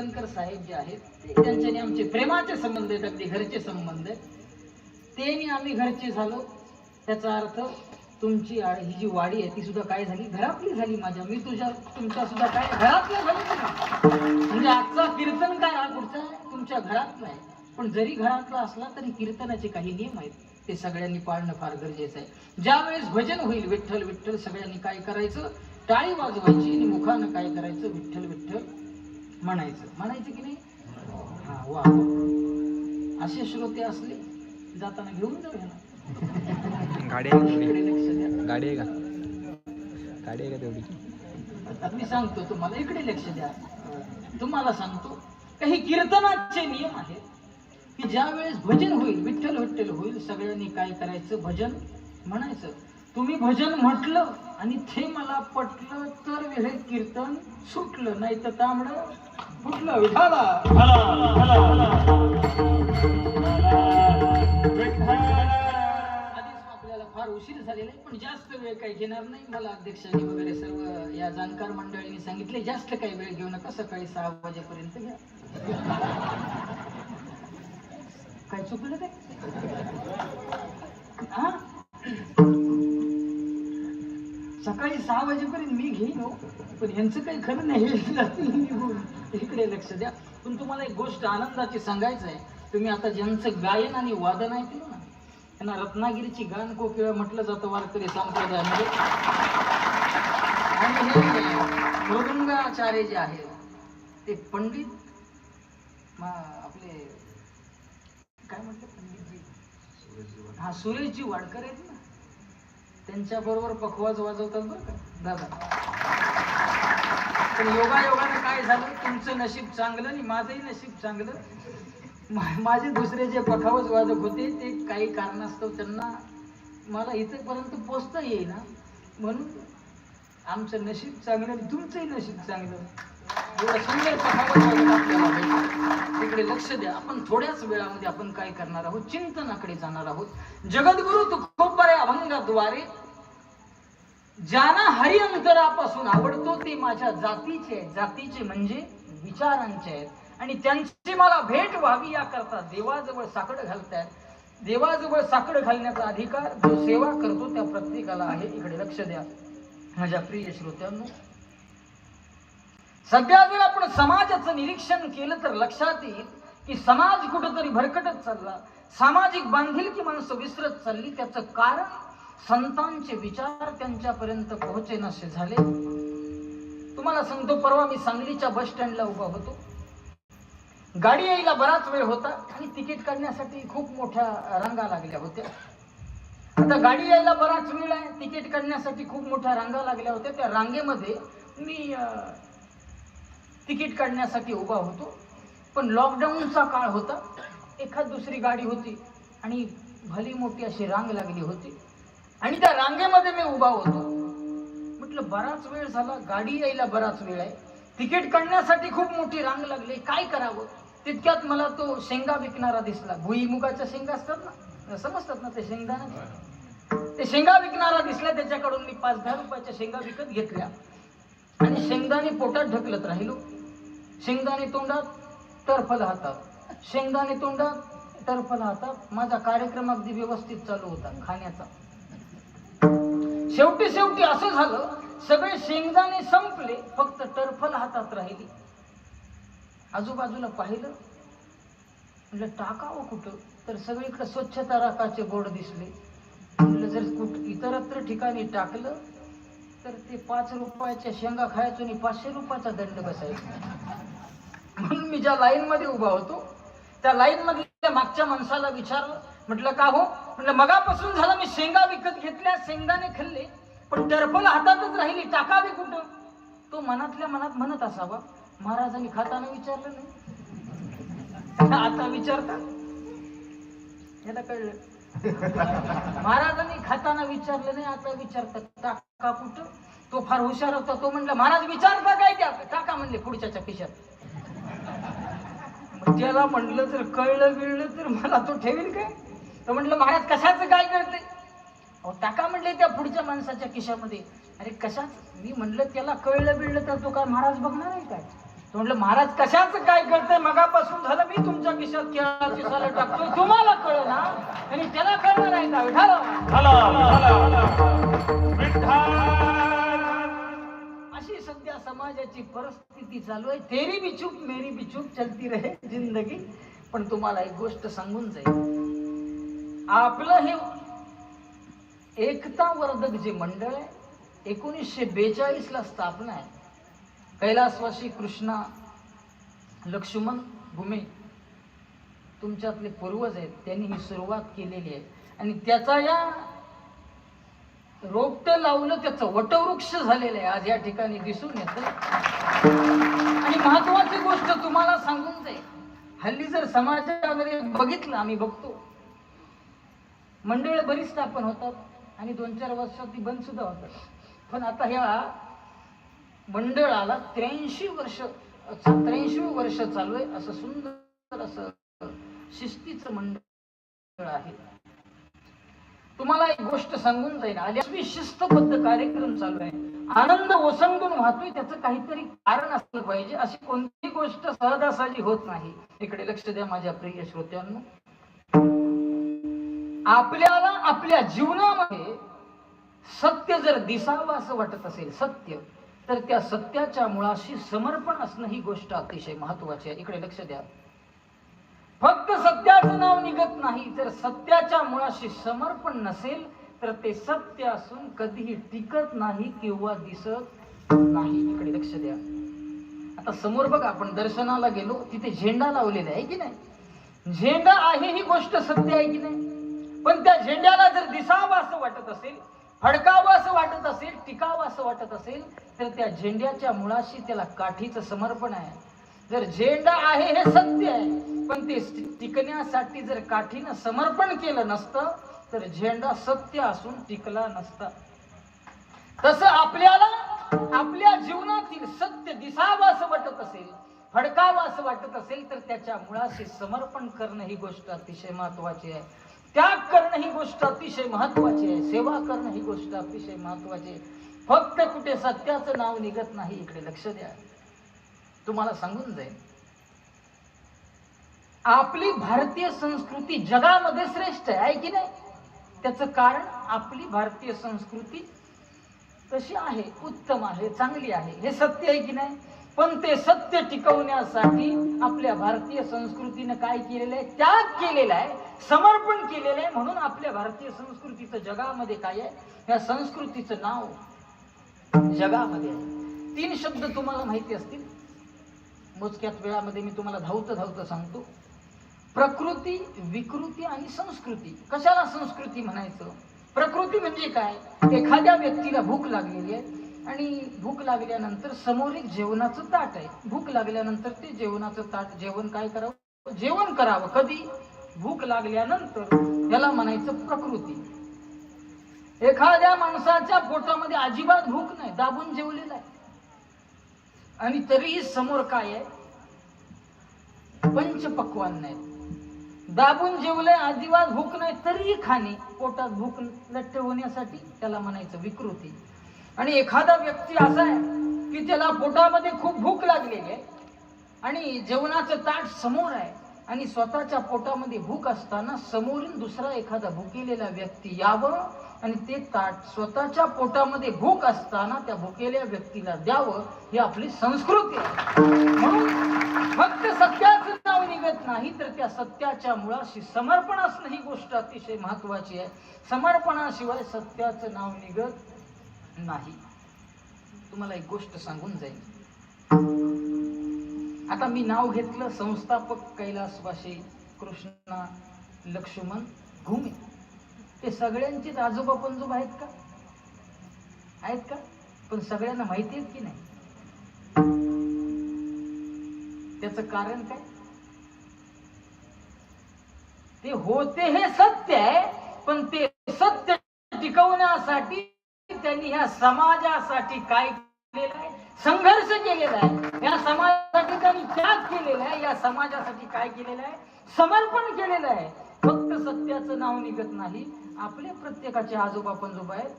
कीर्तनकर साहेब जे आहेत ते त्यांच्याने आमचे प्रेमाचे संबंध आहेत अगदी घरचे संबंध आहेत. ते आम्ही घरचे झालो. त्याचा अर्थ तुमची ही जी वाडी आहे ती सुद्धा काय झाली? घरातली झाली माझ्या. मी तुझ्या तुमच्या सुद्धा काय? घरातल्या झाली म्हणजे आजचा कीर्तनकार हा पुढचा तुमच्या घरातला आहे. पण जरी घरातला असला तरी कीर्तनाचे काही नियम आहेत. ते सगळ्यांनी पाळणं फार गरजेचं आहे. ज्या वेळेस भजन होईल विठ्ठल विठ्ठल सगळ्यांनी काय करायचं? टाळी वाजवायची आणि मुखानं काय करायचं? विठ्ठल विठ्ठल. म्हणायचं. म्हणायचं की नाही? हा वा. असे श्रोते असले जाताना घेऊन जाऊया ना गाडी आहे का तेवढी? इकडे लक्ष द्या. गाडी आहे का? गाडी आहे का तेवढी? आता मी सांगतो तुम्हाला इकडे लक्ष द्या. तुम्हाला सांगतो काही कीर्तनाचे नियम आहेत की ज्या वेळेस भजन होईल विठ्ठल विठ्ठल होईल सगळ्यांनी काय करायचं? भजन म्हणायचं. तुम्ही भजन म्हटलं आणि ते मला पटलं तर हे कीर्तन सुटलं नाही तर तांबडं विठाला फार उशीर झालेला आहे पण जास्त वेळ काही घेणार नाही. मला अध्यक्षांनी वगैरे सर्व या जाणकार मंडळींनी सांगितले जास्त काही वेळ घेऊ नका सकाळी सहा वाजेपर्यंत घ्या. काय चुकलं काय? हा? सकाळी सहा वाजेपर्यंत मी घेईन हो. पण यांचं काही खरं नाही हे जातील निघून. इकडे लक्ष द्या. पण तुम्हाला एक गोष्ट आनंदाची सांगायचं आहे. तुम्ही आता ज्यांचं गायन आणि वादन ऐकलं ना त्यांना रत्नागिरीची गान कोकिळा म्हटलं जातं वारकरी संप्रदायामध्ये. आणि हे मृदुंगाचार्य जे आहेत ते पंडित आपले काय म्हटलं पंडितजी? हा सुरेशजी वाडकर आहेत ना. त्यांच्या बरोबर पखवाज वाजवतात बरं का दादा. पण योगा योगानं काय झालं? तुमचं नशीब चांगलं आणि माझंही नशीब चांगलं. माझे दुसरे जे पखावज वादक होते ते काही कारणास्तव त्यांना मला इथंपर्यंत पोचता येईना. म्हणून आमचं नशीब चांगलं आणि तुमचंही नशीब चांगलं. एवढं सुंदर आपल्याला तिकडे लक्ष द्या. आपण थोड्याच वेळामध्ये आपण काय करणार आहोत? चिंतनाकडे जाणार आहोत. जगद्गुरु तुकोबरे अभंगाद्वारे ज्यांना हरी अंतरापासून आवडतो ते माझ्या जातीचे आहेत. जातीचे म्हणजे विचारांचे आहेत. आणि त्यांची मला भेट व्हावी याकरता देवाजवळ साकड घालतायत. देवाजवळ साकड घालण्याचा अधिकार जो सेवा करतो त्या प्रत्येकाला आहे. इकडे लक्ष द्या. माझ्या प्रिय श्रोत्यांनो सध्या जर आपण समाजाचं निरीक्षण केलं तर लक्षात येईल की समाज कुठंतरी भरकटत चालला. सामाजिक बांधिलकी माणसं विसरत चालली. त्याचं कारण संतांचे विचार त्यांच्यापर्यंत पोहोचे नसे झाले तुम्हाला सांगतो परवा मी सांगलीच्या बस स्टँडला उभा होतो. गाडी यायला बराच वेळ होता आणि तिकीट काढण्यासाठी खूप मोठ्या रांगा लागल्या होत्या. आता गाडी यायला बराच वेळ आहे तिकीट काढण्यासाठी खूप मोठ्या रांगा लागल्या होत्या. त्या रांगेमध्ये मी तिकीट काढण्यासाठी उभा होतो. पण लॉकडाऊनचा काळ होता. एखाद दुसरी गाडी होती आणि भली मोठी अशी रांग लागली होती. आणि त्या रांगेमध्ये मी उभा होतो. म्हटलं बराच वेळ झाला गाडी यायला बराच वेळ आहे. तिकीट काढण्यासाठी खूप मोठी रांग लागली. काय करावं? तितक्यात मला तो शेंगा विकणारा दिसला. भुईमुगाच्या शेंगा असतात ना? समजतात ना ते शेंगदाणा ते शेंगा विकणारा दिसला. त्याच्याकडून मी पाच दहा रुपयाच्या शेंगा विकत घेतल्या. आणि शेंगदाणे पोटात ढकलत राहिलो. शेंगदाणे तोंडात टरफल हातात. शेंगदाणे तोंडात टरफल हातात. माझा कार्यक्रम अगदी व्यवस्थित चालू होता खाण्याचा. शेवटी शेवटी असं झालं सगळे शेंगदाणे संपले फक्त टरफल हातात राहिली. आजूबाजूला पाहिलं म्हटलं टाकावं कुठं? तर सगळीकडे स्वच्छता राखाचे बोर्ड दिसले. म्हटलं जर कुठ इतरत्र ठिकाणी टाकलं तर ते पाच रुपयाच्या शेंगा खायचो आणि पाचशे रुपयाचा दंड बसायचा. म्हणून मी ज्या लाईन मध्ये उभा होतो त्या लाईनमधल्या मागच्या माणसाला विचारलं म्हटलं का हो? म्हटलं मगापासून झालं मी शेंगा विकत घेतल्या शेंगाने खाल्ले पण टरफल हातातच राहिली टाकावी कुठं? तो मनातल्या मनात म्हणत असावा महाराजांनी खाताना विचारलं नाही. आता विचारता? याला कळलं. महाराजांनी खाताना विचारलं नाही आता विचारतात टाका कुठं? तो फार हुशार होता तो म्हणला महाराज विचारता काय त्या टाका म्हणले पुढच्याच्या पिशात त्याला म्हटलं तर कळलं बिळलं तर मला तो ठेवील काय? तो म्हटलं महाराज कशाचं काय करते? अहो टाका म्हणले त्या पुढच्या माणसाच्या खिशामध्ये. अरे कशाच? मी म्हणलं त्याला कळलं बिळलं तर तो काय महाराज बघणार आहे काय? तो म्हटलं महाराज कशाचं काय करतंय? मगापासून झालं मी तुमच्या खिशात खेळाची साला टाकतोय. तुम्हाला कळ ना? आणि त्याला कळणार नाही का? विठाला अशी सध्या समाजाची परिस्थिती चालू आहे. तेरी बी चूप मेरी बी चूप चलती रहे जिंदगी. पण तुम्हाला एक गोष्ट सांगून जाईल. आपलं हे एकता वर्धक जे मंडळ आहे एकोणीसशे बेचाळीस ला स्थापना आहे. कैलासवासी कृष्णा लक्ष्मण भूमे तुमच्यातले पूर्वज आहेत त्यांनी ही सुरुवात केलेली आहे. आणि त्याचा या रोपटं लावलं त्याचं वटवृक्ष झालेलं आहे. आज या ठिकाणी दिसून येतं. आणि महत्वाची गोष्ट तुम्हाला सांगून जाईल. हल्ली जर समाजामध्ये बघितलं आम्ही बघतो मंडळ बरीच स्थापन होतात आणि दोन चार वर्षात ती बंद सुद्धा होतात पण आता ह्या मंडळाला त्र्याऐंशी वर्ष त्र्याऐंशी वर्ष चालू आहे असं सुंदर असं शिस्तीचं मंडळ आहे. तुम्हाला एक गोष्ट सांगून जाईल आल्यास शिस्तबद्ध कार्यक्रम चालू आहे. आनंद ओसंडून वाहतोय त्याचं काहीतरी कारण असलं पाहिजे अशी कोणती गोष्ट सहजासहजी होत नाही. इकडे लक्ष द्या माझ्या प्रिय श्रोत्यांना. आपल्याला आपल्या जीवनामध्ये सत्य जर दिसावं असं वाटत असेल सत्य तर त्या सत्याच्या मुळाशी समर्पण असणं ही गोष्ट अतिशय महत्वाची आहे. इकडे लक्ष द्या. फक्त सत्याचं नाव निघत नाही तर सत्याच्या मुळाशी समर्पण नसेल तर ते सत्य असून कधीही टिकत नाही किंवा दिसत नाही. इकडे लक्ष द्या. आता समोर बघा आपण दर्शनाला गेलो तिथे झेंडा लावलेला आहे की नाही? झेंडा आहे ही गोष्ट सत्य आहे की नाही? पण त्या झेंड्याला जर दिसावं असं वाटत असेल फडकावं असं वाटत असेल टिकावं असं वाटत असेल तर त्या झेंड्याच्या मुळाशी त्याला काठीचं समर्पण आहे. जर झेंडा आहे हे सत्य आहे पण ते टिकण्यासाठी जर काठीनं समर्पण केलं नसतं तर झेंडा सत्य असून टिकला नसता. तसं आपल्याला आपल्या जीवनातील सत्य दिसावं असं वाटत असेल फडकावं असं वाटत असेल तर त्याच्या मुळाशी समर्पण करणं ही गोष्ट अतिशय महत्वाची आहे. त्याग करणं ही गोष्ट अतिशय महत्वाची आहे. सेवा करणं ही गोष्ट अतिशय महत्वाची आहे. फक्त कुठे सत्याचं नाव निघत नाही इकडे लक्ष द्या. तुम्हाला सांगून जाईल आपली भारतीय संस्कृती जगामध्ये श्रेष्ठ आहे की नाही? त्याचं कारण आपली भारतीय संस्कृती कशी आहे उत्तम आहे चांगली आहे. हे सत्य आहे की नाही? पण ते सत्य टिकवण्यासाठी आपल्या भारतीय संस्कृतीनं काय केलेलं आहे? त्याग केलेला आहे समर्पण केलेलं आहे म्हणून आपल्या भारतीय संस्कृतीचं जगामध्ये काय आहे? या संस्कृतीचं नाव जगामध्ये आहे. तीन शब्द तुम्हाला माहिती असतील? मोजक्यात वेळामध्ये मी तुम्हाला धावतं धावतं सांगतो. प्रकृती विकृती आणि संस्कृती. कशाला संस्कृती म्हणायचं? प्रकृती म्हणजे काय? एखाद्या व्यक्तीला भूक लागलेली आहे आणि भूक लागल्यानंतर समोर एक जेवणाचं ताट आहे. भूक लागल्यानंतर ते जेवणाचं ताट जेवण काय करावं? जेवण करावं. कधी? भूक लागल्यानंतर. त्याला म्हणायचं प्रकृती. एखाद्या माणसाच्या पोटामध्ये अजिबात भूक नाही. दाबून जेवलेला आहे. आणि तरीही समोर काय आहे? पंचपक्वान नाही दाबून जेवलंय अजिबात भूक नाही तरीही खाणे. पोटात भूक लट्ट होण्यासाठी त्याला म्हणायचं विकृती. आणि एखादा व्यक्ती असा आहे की त्याला पोटामध्ये खूप भूक लागलेली आहे आणि जेवणाचं ताट समोर आहे आणि स्वतःच्या पोटामध्ये भूक असताना समोरून दुसरा एखादा भुकेलेला व्यक्ती यावं आणि ते ताट स्वतःच्या पोटामध्ये भूक असताना त्या भुकेल्या व्यक्तीला द्यावं ही आपली संस्कृती आहे. म्हणून फक्त सत्याचं नाव निघत नाही तर त्या सत्याच्या मुळाशी समर्पण असणं ही गोष्ट अतिशय महत्वाची आहे. समर्पणाशिवाय सत्याचं नाव निघत नाही. तुम्हाला एक गोष्ट सांगून जाईल आता मी नाव घेतलं संस्थापक कैलासवाशी कृष्णा लक्ष्मण भूमी. ते सगळ्यांचेच आजोबा पंजोबा आहेत का? आहेत का? पण सगळ्यांना माहिती आहेत की नाही? त्याचं कारण काय? ते होते हे सत्य आहे पण ते सत्य टिकवण्यासाठी त्यांनी ह्या समाजासाठी काय केलेलं आहे? संघर्ष केलेला आहे. या समाजासाठी त्यांनी त्याग केलेला आहे. या समाजासाठी काय केलेलं आहे? समर्पण केलेलं आहे. फक्त सत्याचं नाव निघत नाही. आपले प्रत्येकाचे आजोबा पंजोबा आहेत.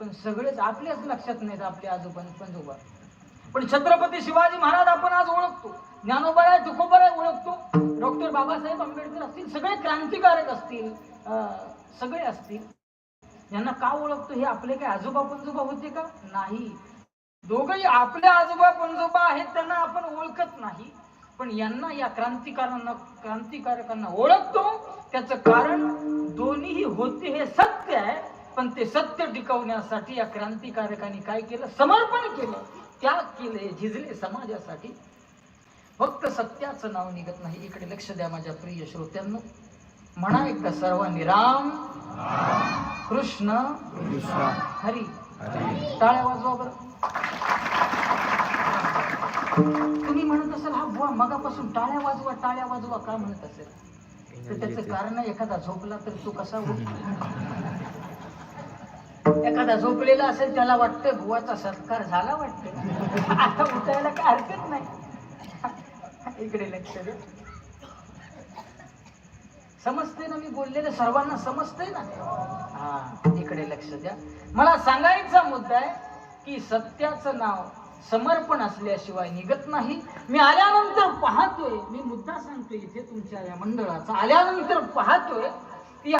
पण सगळेच आपल्याच लक्षात नाहीत आपले आजोबा पंजोबा. पण छत्रपती शिवाजी महाराज आपण आज ओळखतो. ज्ञानोबा आहे तुकोबा आहे ओळखतो. डॉक्टर बाबासाहेब आंबेडकर असतील सगळे क्रांतिकारक असतील. सगळे असतील. यांना का ओळखतो? हे आपले काय आजोबा पंजोबा होते का? नाही. दोघही आपले आजोबा पंजोबा आहेत त्यांना आपण ओळखत नाही. पण यांना या क्रांतिकारांना क्रांतिकारकांना ओळखतो. त्याचं कारण दोन्हीही होते हे सत्य आहे. पण ते सत्य टिकवण्यासाठी या क्रांतिकारकांनी काय केलं? समर्पण केलं. त्याग केले झिजले समाजासाठी. फक्त सत्याचं नाव निघत नाही. इकडे लक्ष द्या माझ्या प्रिय श्रोत्यांना. म्हणा एकदा सर्वांनी राम कृष्ण. हरी. टाळ्या वाजवा बरं. तुम्ही म्हणत असाल हा बुवा मगापासून टाळ्या वाजवा टाळ्या वाजवा. का म्हणत असेल? तर त्याचं कारण एखादा झोपला तर तो कसा एखादा झोपलेला असेल त्याला वाटतं बुवाचा सत्कार झाला वाटतं आता उठायला काय हरकत नाही. इकडे लक्ष द्या. समजते ना मी बोललेलं? सर्वांना समजते ना? हा इकडे लक्ष द्या. मला सांगायचा मुद्दा आहे की सत्याचं नाव समर्पण असल्याशिवाय निघत नाही. मी आल्यानंतर पाहतोय मी मुद्दा सांगतोय इथे तुमच्या या मंडळाचा. आल्यानंतर पाहतोय